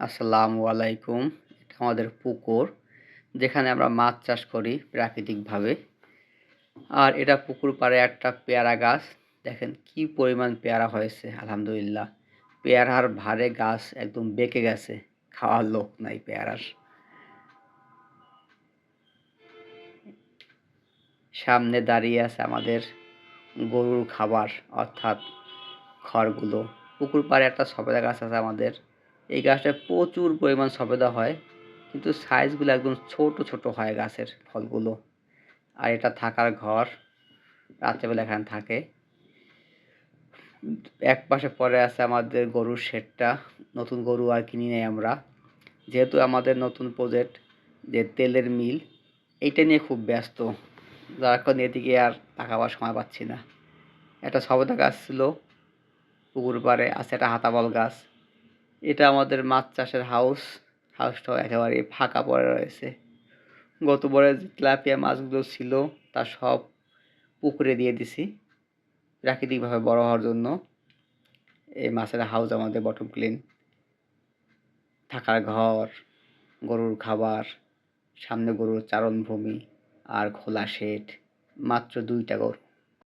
আসসালামু আলাইকুম। এটা আমাদের পুকুর, যেখানে আমরা মাছ চাষ করি প্রাকৃতিকভাবে। আর এটা পুকুর পাড়ে একটা পেয়ারা গাছ। দেখেন কি পরিমাণ পেয়ারা হয়েছে, আলহামদুলিল্লাহ। পেয়ারার ভারে গাছ একদম বেঁকে গেছে, খাওয়ার লোক নাই পেয়ারার। সামনে দাঁড়িয়ে আছে আমাদের গরুর খাবার, অর্থাৎ খড়গুলো। পুকুর পাড়ে একটা সবেদা গাছ আছে আমাদের। এই গাছটায় প্রচুর পরিমাণ সবেদা হয়, কিন্তু সাইজগুলো একদম ছোট ছোট হয় গাছের ফলগুলো। আর এটা থাকার ঘর, রাত্রেবেলা এখানে থাকে। এক পাশে পরে আছে আমাদের গরুর শেডটা, নতুন গরু আর কিনি নেই আমরা। যেহেতু আমাদের নতুন প্রজেক্ট যে তেলের মিল, এইটা নিয়ে খুব ব্যস্ত। যার কারণে এদিকে আর তাকাবার সময় পাচ্ছি না। একটা সবেদা গাছ ছিল, পুকুর পাড়ে আছে একটা হাতাবল গাছ। এটা আমাদের মাছ চাষের হাউস হাউসটাও একেবারে ফাঁকা পড়ে রয়েছে। গত বরে যে তেলাপিয়া মাছগুলো ছিল, তা সব পুকুরে দিয়ে দিছি, প্রাকৃতিকভাবে বড় হওয়ার জন্য। এই মাছের হাউস আমাদের বটম ক্লিন থাকার ঘর, গরুর খাবার, সামনে গরুর চারণভূমি আর খোলা শেড মাত্র দুইটা গরু।